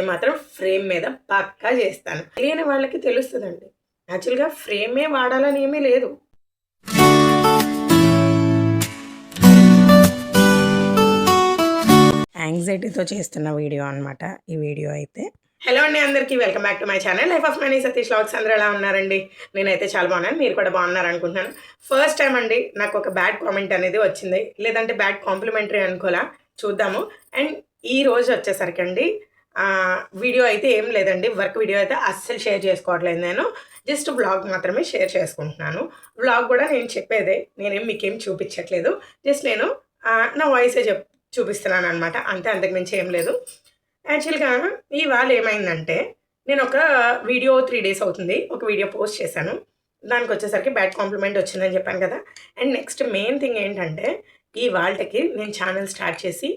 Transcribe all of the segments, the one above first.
మాత్రం ఫ్రేమ్ మీద పక్కా చేస్తాను. తెలియని వాళ్ళకి తెలుస్తుందండి. యాక్చువల్గా ఫ్రేమే వాడాలని ఏమీ లేదు. యాంగ్జైటీతో చేస్తున్న వీడియో అన్నమాట. ఈ వీడియో అయితే. హలో అండి అందరికీ. Welcome back to my channel. Life of money Satish logs అందరూ ఎలా ఉన్నారండి? నేనైతే చాలా బాగున్నాను. మీరు కూడా బాగున్నారు అనుకుంటున్నాను ఫస్ట్ టైం అండి నాకు ఒక బ్యాడ్ కామెంట్ అనేది వచ్చింది. లేదంటే బ్యాడ్ కాంప్లిమెంటరీ అనుకోలా. చూద్దాము. అండ్ ఈ రోజు వచ్చేసరికి అండి వీడియో అయితే ఏం లేదండి. వర్క్ వీడియో అయితే అస్సలు షేర్ చేసుకోవట్లేదు నేను. జస్ట్ బ్లాగ్ మాత్రమే షేర్ చేసుకుంటున్నాను. బ్లాగ్ కూడా నేను చెప్పేదే. నేనేం మీకేం చూపించట్లేదు. జస్ట్ నేను నా వాయిసే చెప్ చూపిస్తున్నాను అనమాట అంతే అంతకుమించి ఏం లేదు. యాక్చువల్గా ఇవాళ ఏమైందంటే నేను ఒక వీడియో త్రీ డేస్ అవుతుంది. ఒక వీడియో పోస్ట్ చేశాను. దానికి వచ్చేసరికి బ్యాడ్ కాంప్లిమెంట్ వచ్చిందని చెప్పాను కదా. అండ్ నెక్స్ట్ మెయిన్ థింగ్ ఏంటంటే ఈ వాళ్ళకి నేను ఛానల్ స్టార్ట్ చేసి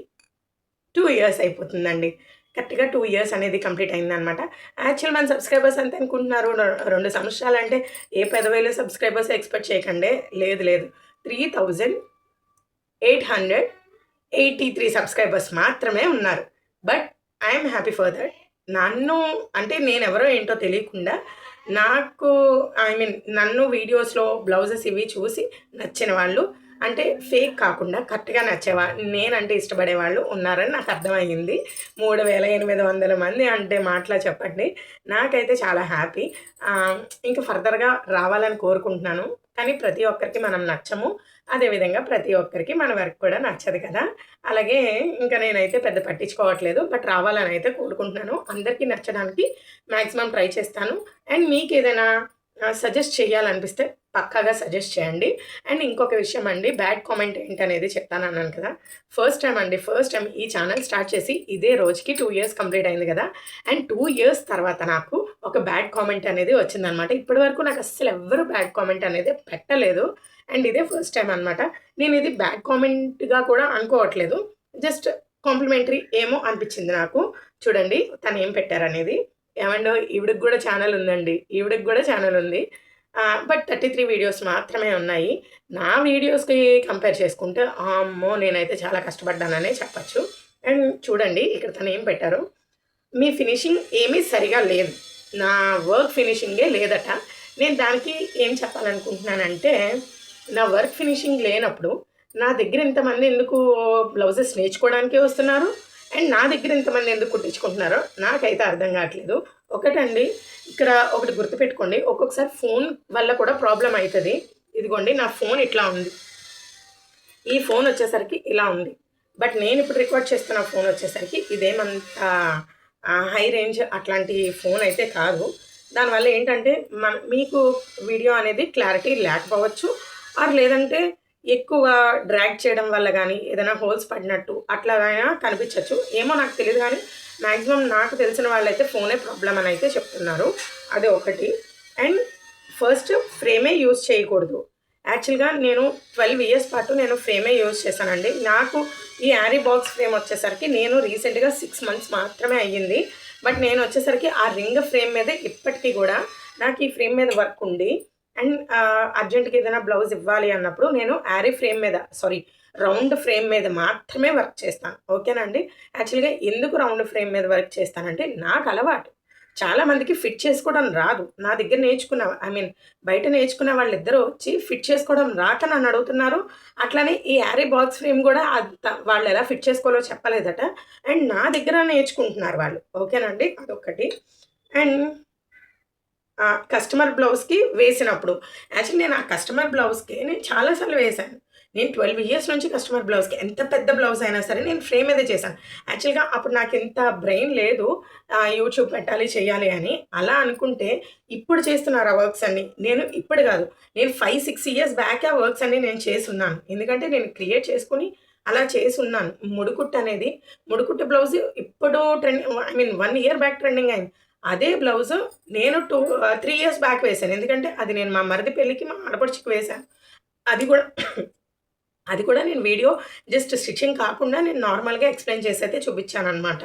టూ ఇయర్స్ అయిపోతుందండి. కరెక్ట్గా టూ ఇయర్స్ అనేది కంప్లీట్ అయిందనమాట యాక్చువల్ మన సబ్స్క్రైబర్స్ అంత అనుకుంటున్నారు? రెండు సంవత్సరాలు అంటే ఏ పదవేలు సబ్స్క్రైబర్స్ ఎక్స్పెక్ట్ చేయకండి. లేదు లేదు. Three thousand eight hundred eighty three subscribers మాత్రమే ఉన్నారు. But I'm happy for that. నన్ను అంటే నేను ఎవరో ఏంటో తెలియకుండా నాకు ఐ మీన్ నన్ను వీడియోస్లో బ్లౌజెస్ ఇవి చూసి నచ్చిన వాళ్ళు అంటే ఫేక్ కాకుండా కరెక్ట్గా నచ్చేవా నేనంటే ఇష్టపడే వాళ్ళు ఉన్నారని నాకు అర్థమైంది మూడు వేల ఎనిమిది వందల మంది అంటే మాటలా చెప్పండి. నాకైతే చాలా హ్యాపీ ఇంకా ఫర్దర్గా రావాలని కోరుకుంటున్నాను. కానీ ప్రతి ఒక్కరికి మనం నచ్చము. అదేవిధంగా ప్రతి ఒక్కరికి మన వర్క్ కూడా నచ్చదు కదా. అలాగే ఇంకా నేనైతే పెద్ద పట్టించుకోవట్లేదు. బట్ రావాలని అయితే కోరుకుంటున్నాను. అందరికీ నచ్చడానికి మ్యాక్సిమం ట్రై చేస్తాను. అండ్ మీకు ఏదైనా సజెస్ట్ చేయాలనిపిస్తే పక్కాగా సజెస్ట్ చేయండి. అండ్ ఇంకొక విషయం అండి బ్యాడ్ కామెంట్ ఏంటనేది చెప్తాను అన్నాను కదా. ఫస్ట్ టైం అండి ఫస్ట్ టైం ఈ ఛానల్ స్టార్ట్ చేసి ఇదే రోజుకి టూ ఇయర్స్ కంప్లీట్ అయింది కదా. అండ్ టూ ఇయర్స్ తర్వాత నాకు ఒక బ్యాడ్ కామెంట్ అనేది వచ్చిందనమాట ఇప్పటి వరకు నాకు అస్సలు ఎవ్వరు బ్యాడ్ కామెంట్ అనేది పెట్టలేదు. అండ్ ఇదే ఫస్ట్ టైం అనమాట నేను ఇది బ్యాడ్ కామెంట్గా కూడా అనుకోవట్లేదు. జస్ట్ కాంప్లిమెంటరీ ఏమో అనిపించింది నాకు. చూడండి తను ఏం పెట్టారనేది. ఏమండో ఈవిడికి కూడా ఛానల్ ఉందండి. ఈవిడికి కూడా ఛానల్ ఉంది. బట్ థర్టీ త్రీ వీడియోస్ మాత్రమే ఉన్నాయి. నా వీడియోస్కి కంపేర్ చేసుకుంటే అమ్మో నేనైతే చాలా కష్టపడ్డాననే చెప్పచ్చు. అండ్ చూడండి ఇక్కడ తను ఏం పెట్టారు? మీ ఫినిషింగ్ ఏమీ సరిగా లేదు. నా వర్క్ ఫినిషింగే లేదట. నేను దానికి ఏం చెప్పాలనుకుంటున్నానంటే నా వర్క్ ఫినిషింగ్ లేనప్పుడు నా దగ్గర ఇంతమంది ఎందుకు బ్లౌజెస్ నేర్చుకోవడానికే వస్తున్నారు? అండ్ నా దగ్గర ఇంతమంది ఎందుకు కుట్టించుకుంటున్నారో నాకైతే అర్థం కావట్లేదు. ఒకటండి ఇక్కడ ఒకటి గుర్తుపెట్టుకోండి ఒక్కొక్కసారి ఫోన్ వల్ల కూడా ప్రాబ్లం అవుతుంది ఇదిగోండి నా ఫోన్ ఇట్లా ఉంది. ఈ ఫోన్ వచ్చేసరికి ఇలా ఉంది. బట్ నేను ఇప్పుడు రికార్డ్ చేస్తున్న ఫోన్ వచ్చేసరికి ఇదేమంత హై రేంజ్ అట్లాంటి ఫోన్ అయితే కాదు. దానివల్ల ఏంటంటే మన మీకు వీడియో అనేది క్లారిటీ లేకపోవచ్చు. ఆర్ లేదంటే ఎక్కువ డ్రాగ్ చేయడం వల్ల కానీ ఏదైనా హోల్స్ పడినట్టు అట్లాగైనా కనిపించవచ్చు ఏమో నాకు తెలియదు కానీ మ్యాక్సిమం నాకు తెలిసిన వాళ్ళైతే ఫోనే ప్రాబ్లం అని అయితే చెప్తున్నారు. అది ఒకటి. అండ్ ఫస్ట్ ఫ్రేమే యూజ్ చేయకూడదు. యాక్చువల్గా నేను ట్వెల్వ్ ఇయర్స్ పాటు నేను ఫ్రేమే యూజ్ చేశానండి. నాకు ఈ యారీ బాక్స్ ఫ్రేమ్ వచ్చేసరికి నేను రీసెంట్గా సిక్స్ మంత్స్ మాత్రమే అయ్యింది. బట్ నేను వచ్చేసరికి ఆ రింగ్ ఫ్రేమ్ మీద ఇప్పటికీ కూడా నాకు ఈ ఫ్రేమ్ మీద వర్క్ ఉంది. అండ్ అర్జెంట్గా uh, ఏదైనా బ్లౌజ్ ఇవ్వాలి అన్నప్పుడు నేను యారీ ఫ్రేమ్ మీద సారీ రౌండ్ ఫ్రేమ్ మీద మాత్రమే వర్క్ చేస్తాను. ఓకేనండి యాక్చువల్గా ఎందుకు రౌండ్ ఫ్రేమ్ మీద వర్క్ చేస్తానంటే నాకు అలవాటు. చాలా మందికి ఫిట్ చేసుకోవడం రాదు. నా దగ్గర నేర్చుకున్న ఐ మీన్ బయట నేర్చుకున్న వాళ్ళిద్దరూ వచ్చి ఫిట్ చేసుకోవడం రాక నన్ను అడుగుతున్నారు. అట్లానే ఈ యారీ బాక్స్ ఫ్రేమ్ కూడా అంత- వాళ్ళు ఎలా ఫిట్ చేసుకోవాలో చెప్పలేదట. అండ్ నా దగ్గర నేర్చుకుంటున్నారు వాళ్ళు. ఓకేనండి అదొకటి అండ్? కస్టమర్ బ్లౌజ్కి వేసినప్పుడు. యాక్చువల్లీ నేను ఆ కస్టమర్ బ్లౌజ్కి నేను చాలాసార్లు వేశాను. నేను ట్వెల్వ్ ఇయర్స్ నుంచి కస్టమర్ బ్లౌజ్కి ఎంత పెద్ద బ్లౌజ్ అయినా సరే నేను ఫ్రేమ్ అయితే చేశాను. యాక్చువల్గా అప్పుడు నాకు ఎంత బ్రెయిన్ లేదు యూట్యూబ్ పెట్టాలి చేయాలి అని. అలా అనుకుంటే ఇప్పుడు చేస్తున్నారు ఆ వర్క్స్ అన్ని. నేను ఇప్పుడు కాదు. నేను ఫైవ్ సిక్స్ ఇయర్స్ బ్యాక్ ఆ వర్క్స్ అన్ని నేను చేసి ఉన్నాను ఎందుకంటే నేను క్రియేట్ చేసుకుని అలా చేసి ఉన్నాను ముడుకుట్టు అనేది ముడుకుట్టు బ్లౌజ్ ఇప్పుడు trend I mean one year back trending అయింది. అదే బ్లౌజ్ నేను టూ త్రీ ఇయర్స్ బ్యాక్ వేశాను. ఎందుకంటే అది నేను మా మరిది పెళ్ళికి మా ఆడపడుచుకి వేశాను. అది కూడా అది కూడా నేను వీడియో జస్ట్ స్టిచ్చింగ్ కాకుండా నేను నార్మల్గా ఎక్స్ప్లెయిన్ చేసి అయితే చూపించాను అనమాట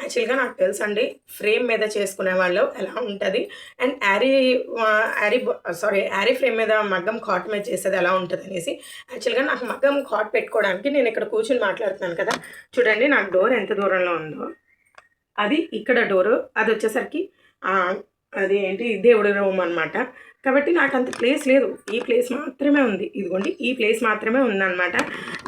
యాక్చువల్గా నాకు తెలుసండి ఫ్రేమ్ మీద చేసుకునే వాళ్ళు ఎలా ఉంటుంది and aari aari sorry aari frame మీద మగ్గం కాట్ మీద చేసేది ఎలా ఉంటుంది అనేసి యాక్చువల్గా నాకు మగ్గం కాట్ పెట్టుకోవడానికి నేను ఇక్కడ కూర్చుని మాట్లాడుతున్నాను కదా. చూడండి నాకు డోర్ ఎంత దూరంలో ఉందో. అది ఇక్కడ డోరు అది వచ్చేసరికి అది ఏంటి దేవుడి రూమ్ అనమాట కాబట్టి నాకు అంత ప్లేస్ లేదు. ఈ ప్లేస్ మాత్రమే ఉంది. ఇదిగోండి ఈ ప్లేస్ మాత్రమే ఉందన్నమాట.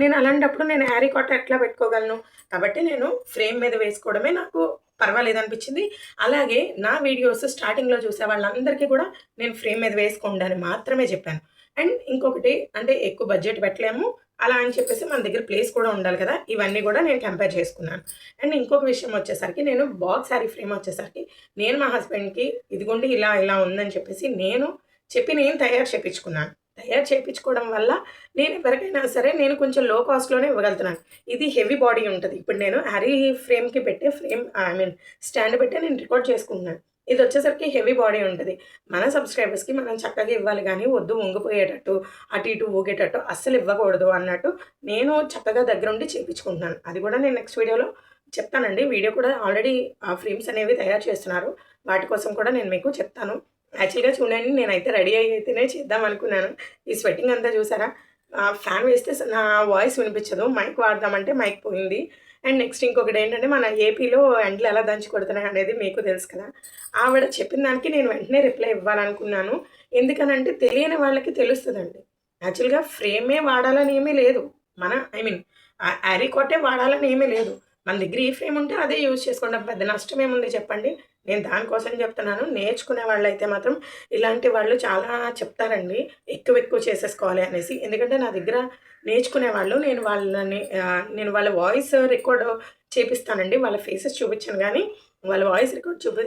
నేను అలాంటప్పుడు నేను హ్యారీ కాటర్ ఎట్లా పెట్టుకోగలను? కాబట్టి నేను ఫ్రేమ్ మీద వేసుకోవడమే నాకు పర్వాలేదు అనిపించింది. అలాగే నా వీడియోస్ స్టార్టింగ్లో చూసే వాళ్ళందరికీ కూడా నేను ఫ్రేమ్ మీద వేసుకోండి అని మాత్రమే చెప్పాను. అండ్ ఇంకొకటి అంటే ఎక్కువ బడ్జెట్ పెట్టలేము. అలా అని చెప్పేసి మన దగ్గర ప్లేస్ కూడా ఉండాలి కదా. ఇవన్నీ కూడా నేను కంపేర్ చేసుకున్నాను. అండ్ ఇంకొక విషయం వచ్చేసరికి నేను బాక్స్ శారీ ఫ్రేమ్ వచ్చేసరికి నేను మా హస్బెండ్కి ఇదిగోండి ఇలా ఇలా ఉందని చెప్పేసి నేను చెప్పి నేను తయారు చేయించుకున్నాను తయారు చేయించుకోవడం వల్ల నేను ఎవరికైనా సరే నేను కొంచెం లో కాస్ట్లోనే ఇవ్వగలుగుతున్నాను. ఇది హెవీ బాడీ ఉంటుంది. ఇప్పుడు నేను హ్యారీ ఫ్రేమ్కి పెట్టే ఫ్రేమ్ ఐ మీన్ స్టాండ్ పెట్టే నేను రికార్డ్ చేసుకుంటున్నాను. ఇది వచ్చేసరికి హెవీ బాడీ ఉంటుంది. మన సబ్స్క్రైబర్స్కి మనం చక్కగా ఇవ్వాలి కానీ వద్దు వంగిపోయేటట్టు అటు ఇటు ఊగేటట్టు అస్సలు ఇవ్వకూడదు అన్నట్టు నేను చక్కగా దగ్గరుండి చేయించుకుంటున్నాను అది కూడా నేను నెక్స్ట్ వీడియోలో చెప్తానండి. వీడియో కూడా ఆల్రెడీ ఆ ఫ్రేమ్స్ అనేవి తయారు చేస్తున్నారు. వాటి కోసం కూడా నేను మీకు చెప్తాను. యాక్చువల్గా చూడండి నేనైతే రెడీ అయితేనే చేద్దాం అనుకున్నాను. ఈ స్వెట్టింగ్ అంతా చూసారా? ఫ్యాన్ వేస్తే నా వాయిస్ వినిపించదు. మైక్ వాడదామంటే మైక్ పోయింది. అండ్ నెక్స్ట్ ఇంకొకటి ఏంటంటే మన ఏపీలో ఎండలు ఎలా దంచి కొడుతున్నాయి అనేది మీకు తెలుసు కదా. ఆవిడ చెప్పిన దానికి నేను వెంటనే రిప్లై ఇవ్వాలనుకున్నాను. ఎందుకనంటే తెలియని వాళ్ళకి తెలుస్తుందండి. యాక్చువల్గా ఫ్రేమే వాడాలని ఏమీ లేదు. మన ఐ మీన్ అరికొట్టే వాడాలని ఏమీ లేదు. మన దగ్గర ఈ ఫ్రేమ్ ఉంటే అదే యూజ్ చేసుకుంటాం పెద్ద నష్టం ఏముంది చెప్పండి? నేను దానికోసం చెప్తున్నాను. నేర్చుకునే వాళ్ళు అయితే మాత్రం ఇలాంటి వాళ్ళు చాలా చెప్తారండి. ఎక్కువ ఎక్కువ చేసేసుకోవాలి అనేసి. ఎందుకంటే నా దగ్గర నేర్చుకునే వాళ్ళు నేను వాళ్ళని నేను వాళ్ళ వాయిస్ రికార్డ్ చేపిస్తానండి. వాళ్ళ ఫేసెస్ చూపించాను కానీ వాళ్ళ వాయిస్ రికార్డ్ చూపి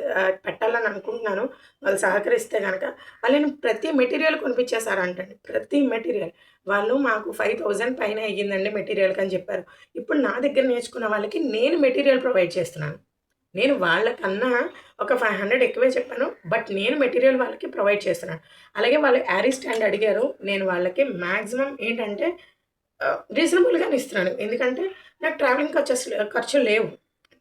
పెట్టాలని అనుకుంటున్నాను. వాళ్ళు సహకరిస్తే కనుక వాళ్ళని ప్రతి మెటీరియల్ కొనిపించేశారంటండి. ప్రతి మెటీరియల్. వాళ్ళు మాకు ఫైవ్ థౌజండ్ పైన అయ్యిందండి మెటీరియల్కి అని చెప్పారు. ఇప్పుడు నా దగ్గర నేర్చుకున్న వాళ్ళకి నేను మెటీరియల్ ప్రొవైడ్ చేస్తున్నాను. నేను వాళ్ళకన్నా ఒక ఫైవ్ హండ్రెడ్ ఎక్కువే చెప్పాను బట్ నేను మెటీరియల్ వాళ్ళకి ప్రొవైడ్ చేస్తున్నాను అలాగే వాళ్ళు యారీ స్టాండ్ అడిగారు నేను వాళ్ళకి మ్యాక్సిమం ఏంటంటే రీజనబుల్గానే ఇస్తున్నాను. ఎందుకంటే నాకు ట్రావెలింగ్ ఖర్చు ఖర్చులు లేవు.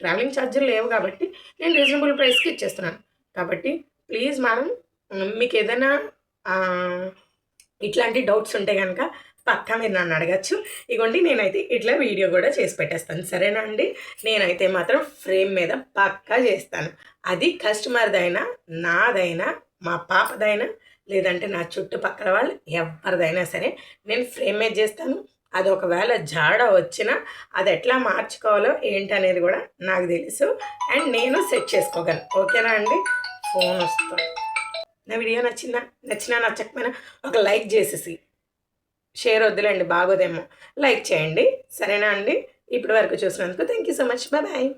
ట్రావెలింగ్ ఛార్జీలు లేవు కాబట్టి నేను రీజనబుల్ ప్రైస్కి ఇచ్చేస్తున్నాను. కాబట్టి ప్లీజ్ మ్యాడమ్ మీకు ఏదైనా ఇట్లాంటి డౌట్స్ ఉంటే కనుక పక్కా మీరు నన్ను అడగచ్చు. ఇగోండి నేనైతే ఇట్లా వీడియో కూడా చేసి పెట్టేస్తాను. సరేనా అండి? నేనైతే మాత్రం ఫ్రేమ్ మీద పక్కా చేస్తాను. అది కస్టమర్దైనా నాదైనా మా పాపదైనా లేదంటే నా చుట్టుపక్కల వాళ్ళు ఎవరిదైనా సరే నేను ఫ్రేమ్ మీద చేస్తాను. అది ఒకవేళ జాడ వచ్చినా అది ఎట్లా మార్చుకోవాలో ఏంటనేది కూడా నాకు తెలుసు. అండ్ నేను సెట్ చేసుకోగలను. ఓకేనా అండి? ఫోన్ వస్తుంది. నా వీడియో నచ్చిందా? నచ్చినా నచ్చకపోయినా ఒక లైక్ చేసేసి. షేర్ వద్దులేండి బాగోదేమో. లైక్ చేయండి. సరేనా అండి? ఇప్పటి వరకు చూసినందుకు thank you so much. Bye.